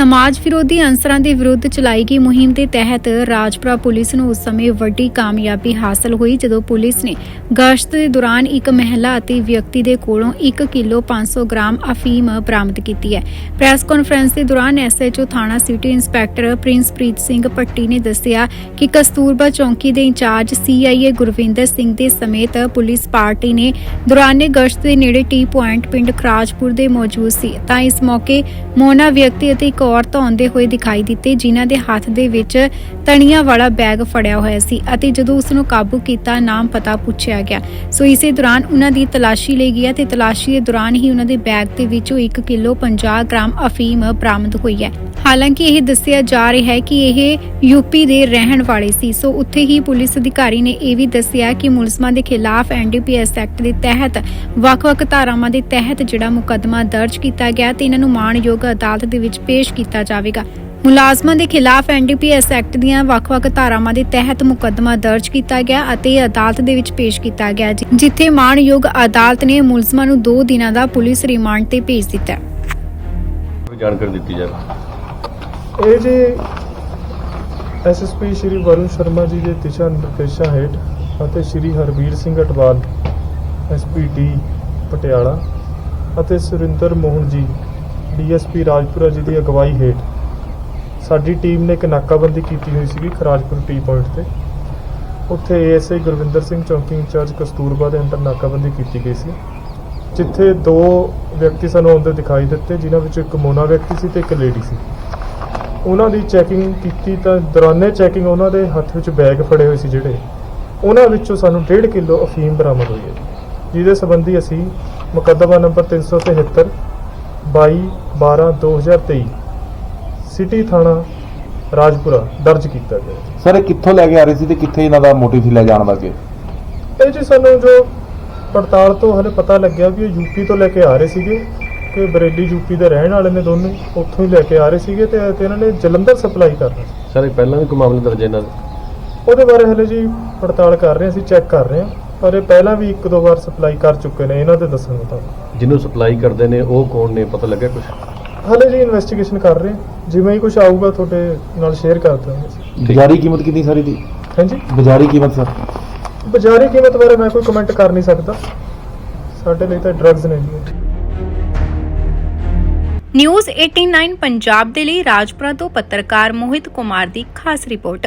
ਸਮਾਜ ਵਿਰੋਧੀ ਅਨਸਰਾਂ ਦੇ ਵਿਰੁੱਧ ਚਲਾਈ ਗਈ ਮੁਹਿੰਮ ਦੇ ਤਹਿਤ ਰਾਜਪੁਰਾ ਪੁਲਿਸ ਨੂੰ ਉਸ ਸਮੇਂ ਵੱਡੀ ਕਾਮਯਾਬੀ ਹਾਸਲ ਹੋਈ, ਜਦੋਂ ਪੁਲਿਸ ਨੇ ਗਸ਼ਤ ਦੇ ਦੌਰਾਨ ਇੱਕ ਮਹਿਲਾ ਅਤੇ ਵਿਅਕਤੀ ਦੇ ਕੋਲੋਂ 1 ਕਿਲੋ 500 ਗ੍ਰਾਮ ਅਫੀਮ ਬਰਾਮਦ ਕੀਤੀ ਹੈ। ਪ੍ਰੈਸ ਕਾਨਫਰੰਸ ਦੇ ਦੌਰਾਨ ਐਸਐਚਓ ਥਾਣਾ ਸਿਟੀ ਇੰਸਪੈਕਟਰ ਪ੍ਰਿੰਸਪ੍ਰੀਤ ਸਿੰਘ ਪੱਟੀ ਨੇ ਦੱਸਿਆ ਕਿ ਕਸਤੂਰਬਾ ਚੌਂਕੀ ਦੇ ਇੰਚਾਰਜ ਸੀਆਈਏ ਗੁਰਵਿੰਦਰ ਸਿੰਘ ਦੇ ਸਮੇਤ ਪੁਲਿਸ ਪਾਰਟੀ ਨੇ ਦੌਰਾਨੇ ਗਸ਼ਤ ਦੇ ਨੇੜੇ ਟੀ ਪੁਆਇੰਟ ਪਿੰਡ ਖਰਾਜਪੁਰ ਦੇ ਮੌਜੂਦ ਸੀ। ਤਾਂ ਇਸ ਮੌਕੇ ਮੋਨਾ ਵਿਅਕਤੀ ਅਤੇ ਇੱਕ ਔਰਤ ਆਉਂਦੇ ਹੋਏ ਦਿਖਾਈ ਦਿੱਤੇ, ਜਿਨ੍ਹਾਂ ਦੇ ਹੱਥ ਦੇ ਵਿੱਚ ਤਣੀਆਂ ਵਾਲਾ ਬੈਗ ਫੜਿਆ ਹੋਇਆ ਸੀ ਅਤੇ ਜਦੋਂ ਉਸ ਨੂੰ ਕਾਬੂ ਕੀਤਾ, ਨਾਮ ਪਤਾ ਪੁੱਛਿਆ ਗਿਆ। ਸੋ ਇਸੇ ਦੌਰਾਨ ਉਹਨਾਂ ਦੀ ਤਲਾਸ਼ੀ ਲਈ ਗਿਆ ਤੇ ਤਲਾਸ਼ੀ ਦੇ ਦੌਰਾਨ ਹੀ ਉਹਨਾਂ ਦੇ ਬੈਗ ਦੇ ਵਿੱਚੋਂ 1 ਕਿਲੋ 50 ਗ੍ਰਾਮ ਅਫੀਮ ਬਰਾਮਦ ਹੋਈ ਹੈ। ਹਾਲਾਂਕਿ ਇਹ ਦੱਸਿਆ ਜਾ ਰਿਹਾ ਹੈ ਕਿ ਇਹ ਯੂਪੀ ਦੇ ਰਹਿਣ ਵਾਲੇ ਸੀ। ਸੋ ਉੱਥੇ ਹੀ ਪੁਲਿਸ ਅਧਿਕਾਰੀ ਨੇ ਇਹ ਵੀ ਦੱਸਿਆ ਕਿ ਮੁਲਜ਼ਮਾਂ ਦੇ ਖਿਲਾਫ ਐਨਡੀਪੀਐਸ ਐਕਟ ਦੇ ਤਹਿਤ ਵੱਖ-ਵੱਖ ਧਾਰਾਵਾਂ ਦੇ ਤਹਿਤ ਜਿਹੜਾ ਮੁਕੱਦਮਾ ਦਰਜ ਕੀਤਾ ਗਿਆ ਤੇ ਇਹਨਾਂ ਨੂੰ ਮਾਣਯੋਗ ਅਦਾਲਤ ਦੇ ਵਿੱਚ ਪੇਸ਼ ਕੀਤਾ ਜਾਵੇਗਾ। ਮੁਲਾਜ਼ਮਾਂ ਦੇ ਖਿਲਾਫ ਐਨਡੀਪੀਐਸ ਐਕਟ ਦੀਆਂ ਵੱਖ-ਵੱਖ ਧਾਰਾਵਾਂ ਦੇ ਤਹਿਤ ਮੁਕੱਦਮਾ ਦਰਜ ਕੀਤਾ ਗਿਆ ਅਤੇ ਅਦਾਲਤ ਦੇ ਵਿੱਚ ਪੇਸ਼ ਕੀਤਾ ਗਿਆ ਜਿੱਥੇ ਮਾਣਯੋਗ ਅਦਾਲਤ ਨੇ ਮੁਲਜ਼ਮਾਂ ਨੂੰ 2 ਦਿਨਾਂ ਦਾ ਪੁਲਿਸ ਰਿਮਾਂਡ ਤੇ ਭੇਜ ਦਿੱਤਾ। ਹੈ ਕੋਈ ਜਾਣਕਾਰੀ ਦਿੱਤੀ ਜਾਵੇ। ਇਹ ਜੀ ਐਸਐਸਪੀ ਸ਼੍ਰੀ ਵਰੁਣ ਸ਼ਰਮਾ ਜੀ ਦੇ ਦਿਸ਼ਾ ਨਿਰਦੇਸ਼ਾਂ ਹੇਠ ਅਤੇ ਸ਼੍ਰੀ ਹਰਬੀਰ ਸਿੰਘ ਅਟਵਾਲ ਐਸਪੀਟੀ ਪਟਿਆਲਾ ਅਤੇ ਸੁਰਿੰਦਰ ਮੋਹਨ ਜੀ ਡੀਐਸਪੀ ਰਾਜਪੁਰਾ ਜੀ ਦੀ ਅਗਵਾਈ ਹੇਠ ਸਾਡੀ ਟੀਮ ਨੇ ਇੱਕ ਨਾਕਾਬੰਦੀ ਕੀਤੀ ਹੋਈ ਸੀਗੀ ਖਰਾਜਪੁਰ ਟੀ ਪੁਆਇੰਟ ਤੇ। ਉੱਥੇ ਏਐਸਆਈ ਗੁਰਵਿੰਦਰ ਸਿੰਘ ਚੌਂਕੀ ਇੰਚਾਰਜ ਕਸਤੂਰਬਾ ਦੇ ਅੰਦਰ ਨਾਕਾਬੰਦੀ ਕੀਤੀ ਗਈ ਸੀ, ਜਿੱਥੇ ਦੋ ਵਿਅਕਤੀ ਸਾਨੂੰ ਆਉਂਦੇ ਦਿਖਾਈ ਦਿੱਤੇ, ਜਿਨ੍ਹਾਂ ਵਿੱਚੋਂ ਇੱਕ ਮੋਨਾ ਵਿਅਕਤੀ ਸੀ ਤੇ ਇੱਕ ਲੇਡੀ ਸੀ। ਉਹਨਾਂ ਦੀ ਚੈਕਿੰਗ ਕੀਤੀ ਤਾਂ ਦੌਰਾਨੇ ਚੈਕਿੰਗ ਉਹਨਾਂ ਦੇ ਹੱਥ ਵਿੱਚ ਬੈਗ ਫੜੇ ਹੋਏ ਸੀ ਜਿਹੜੇ, ਉਹਨਾਂ ਵਿੱਚੋਂ ਸਾਨੂੰ 1.5 ਕਿਲੋ ਅਫੀਮ ਬਰਾਮਦ ਹੋਈ ਹੈ। ਜਿਹਦੇ ਸੰਬੰਧੀ ਅਸੀਂ ਮੁਕੱਦਮਾ ਨੰਬਰ 373 22 12 2023 ਸਿਟੀ ਥਾਣਾ ਰਾਜਪੁਰਾ ਦਰਜ ਕੀਤਾ ਗਿਆ। ਸਰ ਇਹ ਕਿੱਥੋਂ ਲੈ ਕੇ ਆ ਰਹੇ ਸੀ ਤੇ ਕਿੱਥੇ ਇਹਨਾਂ ਦਾ ਮੋਟਿਵ ਸੀ ਲੈ ਜਾਣ ਦਾ ਅੱਗੇ ਇਹ ਜੀ ਸਾਨੂੰ ਜੋ ਪੜਤਾਲ ਤੋਂ ਹਲੇ ਪਤਾ ਲੱਗਿਆ ਵੀ ਇਹ ਯੂਪੀ ਤੋਂ ਲੈ ਕੇ ਆ ਰਹੇ ਸੀਗੇ ਕਿ ਬਰੇਲੀ ਯੂਪੀ ਦੇ ਰਹਿਣ ਵਾਲੇ ਨੇ ਦੋਨੇ ਉੱਥੋਂ ਹੀ ਲੈ ਕੇ ਆ ਰਹੇ ਸੀਗੇ ਤੇ ਤੇ ਇਹਨਾਂ ਨੇ ਜਲੰਧਰ ਸਪਲਾਈ ਕਰਨਾ ਸੀ। ਸਰ ਇਹ ਪਹਿਲਾਂ ਵੀ ਕੋਈ ਮਾਮਲੇ ਦਰਜ ਇਹਨਾਂ ਦੇ? ਉਹਦੇ ਬਾਰੇ ਹਲੇ ਜੀ ਪੜਤਾਲ ਕਰ ਰਹੇ ਹਾਂ ਅਸੀਂ ਚੈੱਕ ਕਰ ਰਹੇ ਹਾਂ ਪਰ ਇਹ ਪਹਿਲਾਂ ਵੀ ਇੱਕ ਦੋ ਵਾਰ ਸਪਲਾਈ ਕਰ ਚੁੱਕੇ ਨੇ ਇਹਨਾਂ ਦੇ ਦੱਸਣ ਮੁਤਾਬਕ। ਜਿਹਨੂੰ ਸਪਲਾਈ ਕਰਦੇ ਨੇ ਉਹ ਕੌਣ ਨੇ ਪਤਾ ਲੱਗਿਆ ਕੁਝ ਹਲੇ ਜੀ ਇਨਵੈਸਟੀਗੇਸ਼ਨ ਕਰ ਰਹੇ ਹਾਂ। ਜਿਵੇਂ ਹੀ ਕੁਝ ਆਊਗਾ ਤੁਹਾਡੇ ਨਾਲ ਸ਼ੇਅਰ ਕਰ ਦਾਂਗੇ ਬਾਜ਼ਾਰੀ ਕੀਮਤ ਕਿੰਨੀ ਸਾਰੀ ਦੀ? ਹਾਂਜੀ? ਬਾਜ਼ਾਰੀ ਕੀਮਤ ਸਰ? ਬਾਜ਼ਾਰੀ ਕੀਮਤ ਬਾਰੇ ਮੈਂ ਕੋਈ ਕਮੈਂਟ ਕਰ ਨਹੀਂ ਸਕਦਾ। ਸਾਡੇ ਲਈ ਤਾਂ ਡਰੱਗਸ ਨੇ ਜੀ। ਨਿਊਜ਼ 89 ਪੰਜਾਬ ਦੇ ਲਈ ਰਾਜਪੁਰਾ ਤੋਂ ਪੱਤਰਕਾਰ ਮੋਹਿਤ ਕੁਮਾਰ ਦੀ ਖਾਸ ਰਿਪੋਰਟ।